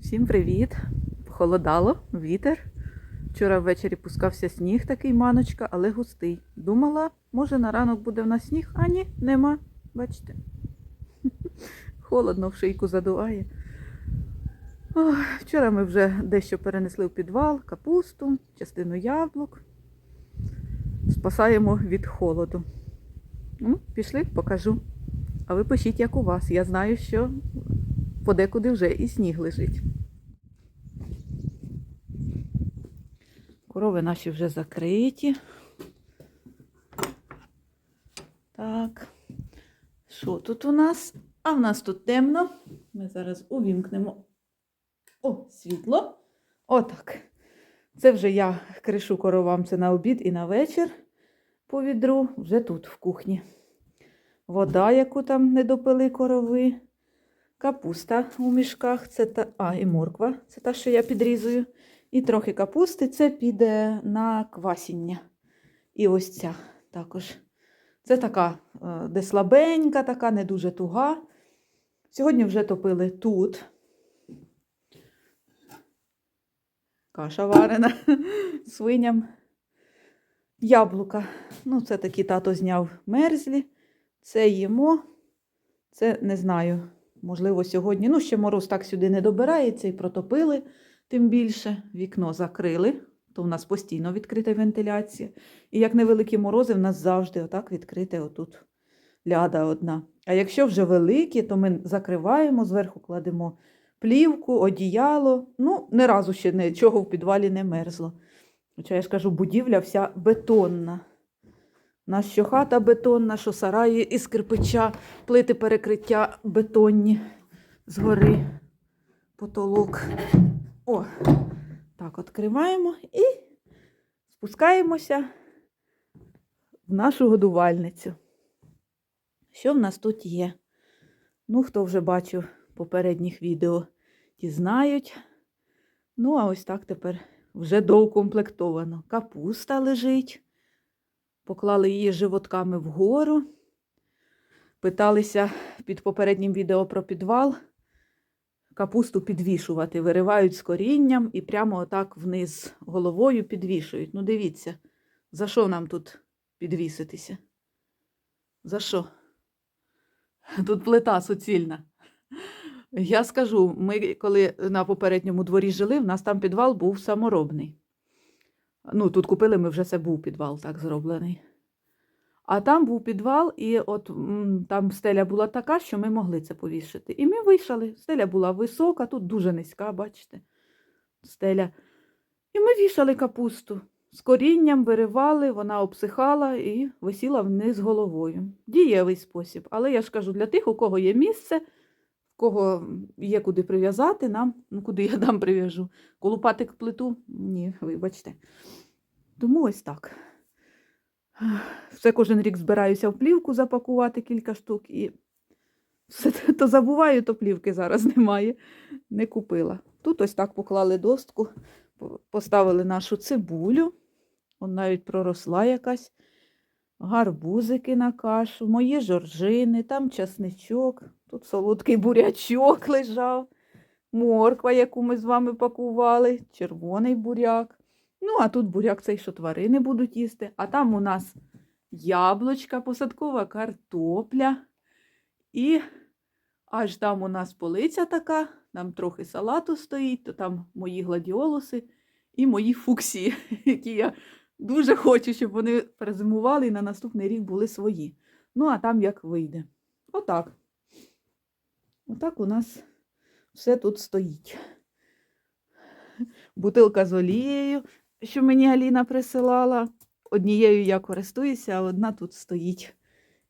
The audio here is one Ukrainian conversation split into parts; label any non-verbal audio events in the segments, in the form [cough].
Всім привіт! Похолодало, вітер. Вчора ввечері пускався сніг такий маночка, але густий. Думала, може на ранок буде в нас сніг, а ні, нема. Бачите? [laughs] Холодно в шийку задуває. Ох, вчора ми вже дещо перенесли в підвал, капусту, частину яблук. Спасаємо від холоду. Ну, пішли, покажу. А ви пишіть, як у вас. Я знаю, що подекуди вже і сніг лежить. Корови наші вже закриті. Так. Що тут у нас? А в нас тут темно. Ми зараз увімкнемо о, світло. Отак. Це вже я кришу коровам це на обід і на вечір по відру, вже тут, в кухні. Вода, яку там не допили корови. Капуста у мішках, це та, а, і морква, це та, що я підрізую. І трохи капусти, це піде на квасіння. І ось ця також. Це така, е, де слабенька, така, не дуже туга. Сьогодні вже топили тут. Каша варена [laughs] свиням. Яблука. Ну, це такі тато зняв мерзлі. Це їмо. Це не знаю. Можливо, сьогодні. Ну, ще мороз так сюди не добирається і протопили, тим більше. Вікно закрили, то в нас постійно відкрита вентиляція. І як невеликі морози, в нас завжди отак відкрите отут ляда одна. А якщо вже великі, то ми закриваємо, зверху кладемо плівку, одіяло. Ну, не разу ще нічого в підвалі не мерзло. Хоча я ж кажу, будівля вся бетонна. У нас що хата бетонна, що сараї із кирпича, плити перекриття бетонні згори, потолок. О, так, відкриваємо і спускаємося в нашу годувальницю. Що в нас тут є? Ну, хто вже бачив попередніх відео, ті знають. Ну, а ось так тепер вже доукомплектовано. Капуста лежить. Поклали її животками вгору. Питалися під попереднім відео про підвал. Капусту підвішувати, виривають з корінням і прямо отак вниз головою підвішують. Ну, дивіться, за що нам тут підвіситися? За що? Тут плита суцільна. Я скажу, ми коли на попередньому дворі жили, в нас там підвал був саморобний. Ну, тут купили ми вже це був підвал так зроблений. А там був підвал, і от там стеля була така, що ми могли це повішати. І ми вийшли. Стеля була висока, тут дуже низька, бачите, стеля. І ми вішали капусту. З корінням виривали, вона обсихала і висіла вниз головою. Дієвий спосіб. Але я ж кажу, для тих, у кого є місце, в кого є куди прив'язати, нам, ну куди я там прив'яжу. Колупати к плиту? Ні, вибачте. Тому ось так. Все кожен рік збираюся в плівку запакувати кілька штук і все то забуваю, то плівки зараз немає. Не купила. Тут ось так поклали достку, поставили нашу цибулю. Он навіть проросла якась. Гарбузики на кашу, мої жоржини, там часничок, тут солодкий бурячок лежав, морква, яку ми з вами пакували, червоний буряк. Ну, а тут буряк цей, що тварини будуть їсти. А там у нас яблучка, посадкова картопля. І аж там у нас полиця така, там трохи салату стоїть, то там мої гладіолуси і мої фуксії, [laughs] які я дуже хочу, щоб вони перезимували і на наступний рік були свої. Ну, а там як вийде. Отак. Отак у нас все тут стоїть. Бутилка з олією, що мені Аліна присилала. Однією я користуюся, а одна тут стоїть.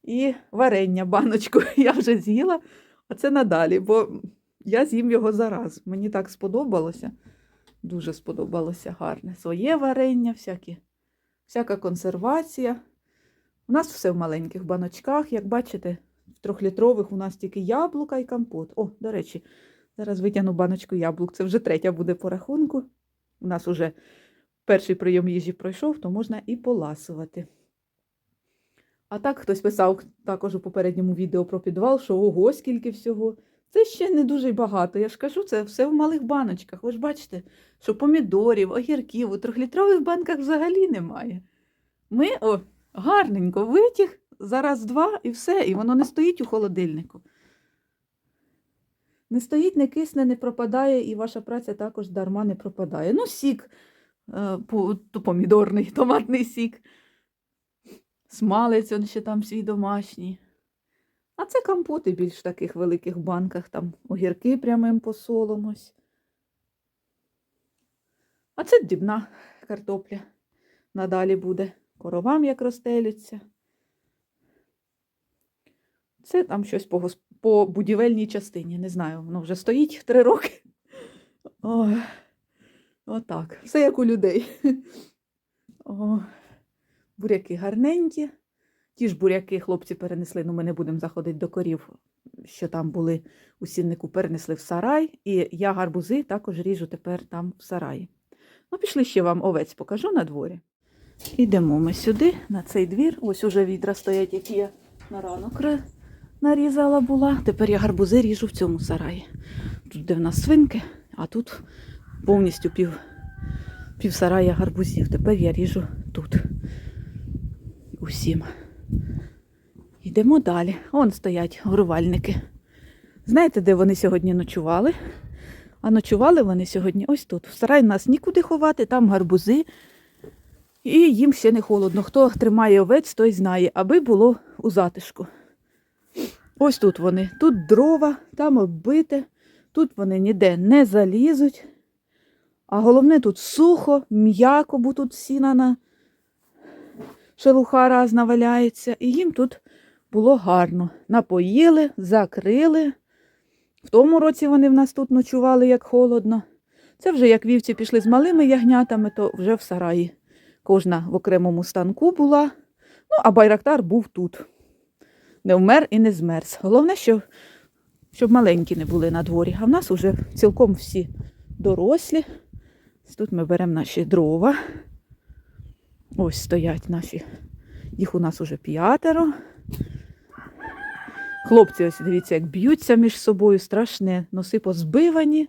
І варення, баночку [laughs] я вже з'їла, а це надалі, бо я з'їм його зараз. Мені так сподобалося. Дуже сподобалося гарне. Своє варення, всякі, всяка консервація. У нас все в маленьких баночках, як бачите, в трьохлітрових у нас тільки яблука і компот. О, до речі, зараз витягну баночку яблук. Це вже третя буде по рахунку. У нас уже перший прийом їжі пройшов, то можна і поласувати. А так хтось писав також у попередньому відео про підвал, що ого, скільки всього. Це ще не дуже багато. Я ж кажу, це все в малих баночках. Ви ж бачите, що помідорів, огірків у трьохлітрових банках взагалі немає. Ми о, гарненько витяг, зараз два і все, і воно не стоїть у холодильнику. Не стоїть, не кисне, не пропадає, і ваша праця також дарма не пропадає. Ну, сік, то помідорний, [laughs] томатний сік. Смалець он ще там свій домашній. А це компоти більш в таких великих банках, там огірки прямим посолом ось. А це дрібна картопля. Надалі буде коровам, як розстелються. Це там щось по, гос- по будівельній частині. Не знаю, воно вже стоїть три роки. Ой, отак. Все як у людей. [laughs] О, буряки гарненькі. Ті ж буряки хлопці перенесли, ну ми не будемо заходити до корів, що там були у сіннику, перенесли в сарай. І я гарбузи також ріжу тепер там в сараї. Ну, пішли ще вам овець покажу на дворі. Ідемо ми сюди, на цей двір. Ось уже відра стоять, які я на ранок нарізала була. Тепер я гарбузи ріжу в цьому сараї. Тут де в нас свинки, а тут повністю пів, пів сарая гарбузів. Тепер я ріжу тут. Усім. Йдемо далі. Вон стоять горувальники. Знаєте, де вони сьогодні ночували? А ночували вони сьогодні ось тут. В сарай нас нікуди ховати, там гарбузи. І їм ще не холодно. Хто тримає овець, той знає, аби було у затишку. Ось тут вони. Тут дрова, там оббите, тут вони ніде не залізуть. А головне тут сухо, м'яко, бо тут сіна на шелуха разна валяється. І їм тут було гарно. Напоїли, закрили. В тому році вони в нас тут ночували, як холодно. Це вже як вівці пішли з малими ягнятами, то вже в сараї. Кожна в окремому станку була. Ну, а байрактар був тут. Не вмер і не змерз. Головне, що, щоб маленькі не були на дворі. А в нас вже цілком всі дорослі. Тут ми беремо наші дрова. Ось стоять наші. Їх у нас уже п'ятеро. Хлопці, ось дивіться, як б'ються між собою, страшне. Носи позбивані.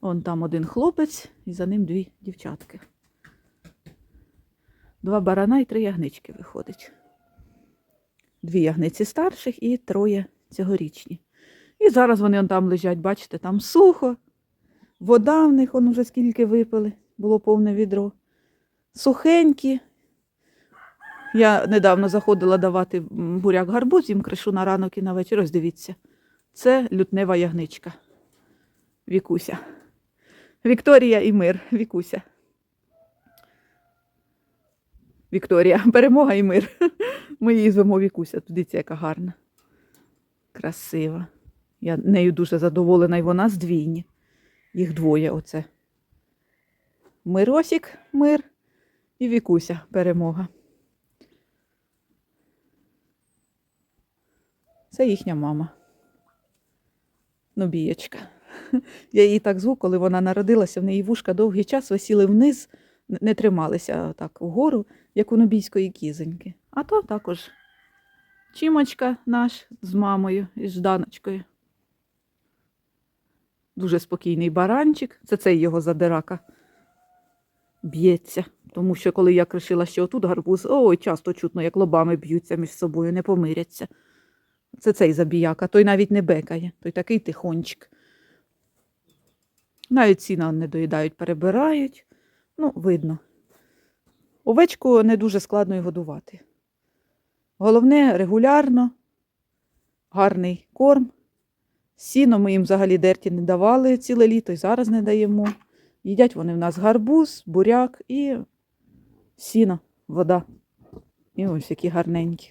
Вон там один хлопець і за ним дві дівчатки. Два барана і три ягнички виходить. Дві ягниці старших і троє цьогорічні. І зараз вони он там лежать, бачите, там сухо. Вода в них он уже скільки випили, було повне відро. Сухенькі. Я недавно заходила давати буряк гарбуз, їм кришу на ранок і на вечір. Ось дивіться. Це лютнева ягничка. Вікуся. Вікторія і мир. Вікуся. Вікторія, перемога і мир. Ми її звемо Вікуся. Дивіться, яка гарна. Красива. Я нею дуже задоволена, і вона з двійні. Їх двоє оце. Миросік, мир і Вікуся, перемога. Це їхня мама. Нобієчка. [laughs] Я її так зву, коли вона народилася, в неї вушка довгий час висіли вниз, не трималися так вгору, як у нобійської кізоньки. А то також Чімочка наш з мамою і Жданочкою. Дуже спокійний баранчик. Це цей його задирака б'ється. Тому що коли я кришила, що отут гарбуз, ой, часто чутно, як лобами б'ються між собою, не помиряться. Це цей забіяка, той навіть не бекає, той такий тихончик. Навіть сіна не доїдають, перебирають. Ну, видно. Овечку не дуже складно й годувати. Головне регулярно, гарний корм. Сіно ми їм взагалі дерті не давали ціле літо і зараз не даємо. Їдять вони в нас гарбуз, буряк і сіно, вода. І ось які гарненькі.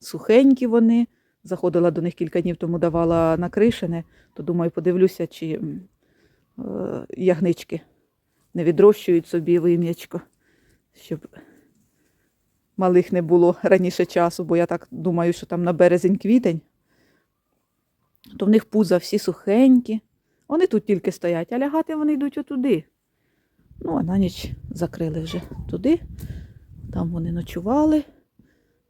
Сухенькі вони. Заходила до них кілька днів тому давала накришене, то думаю, подивлюся, чи е, ягнички не відрощують собі вим'ячко, щоб малих не було раніше часу, бо я так думаю, що там на березень-квітень, то в них пуза всі сухенькі. Вони тут тільки стоять, а лягати вони йдуть отуди. Ну, а на ніч закрили вже туди. Там вони ночували.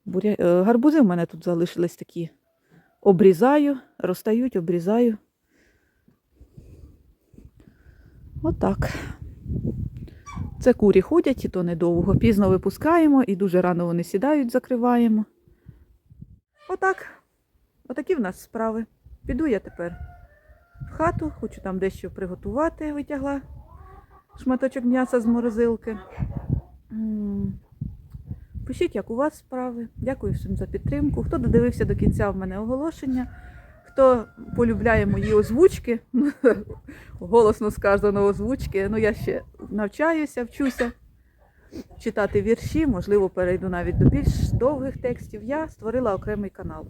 Буря... е, Гарбузи в мене тут залишились такі обрізаю, розстають, обрізаю. Отак. Це курі ходять, і то недовго. Пізно випускаємо і дуже рано вони сідають, закриваємо. Отак. Отакі в нас справи. Піду я тепер в хату, хочу там дещо приготувати, витягла шматочок м'яса з морозилки. Пишіть, як у вас справи. Дякую всім за підтримку. Хто додивився до кінця в мене оголошення, хто полюбляє мої озвучки, [laughs] голосно сказано озвучки. Ну, я ще навчаюся, вчуся читати вірші, можливо, перейду навіть до більш довгих текстів. Я створила окремий канал.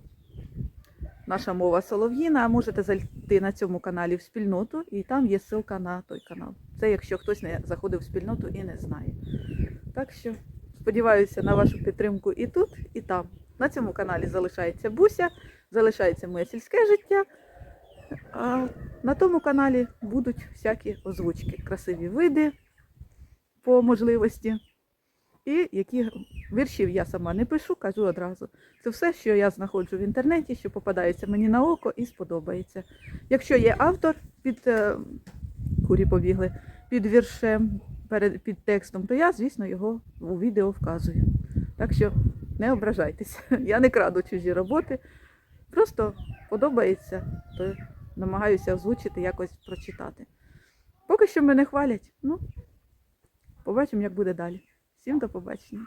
Наша мова солов'їна. Можете зайти на цьому каналі в спільноту, і там є ссылка на той канал. Це якщо хтось не заходив в спільноту і не знає. Так що сподіваюся на вашу підтримку і тут, і там. На цьому каналі залишається Буся, залишається моє сільське життя. А на тому каналі будуть всякі озвучки, красиві види по можливості. І які віршів я сама не пишу, кажу одразу. Це все, що я знаходжу в інтернеті, що попадається мені на око і сподобається. Якщо є автор під е, курі побігли, під віршем, перед, під текстом, то я, звісно, його у відео вказую. Так що не ображайтеся. [laughs] Я не краду чужі роботи. Просто подобається, то намагаюся озвучити, якось прочитати. Поки що мене хвалять. Ну, побачимо, як буде далі. Всім до побачення.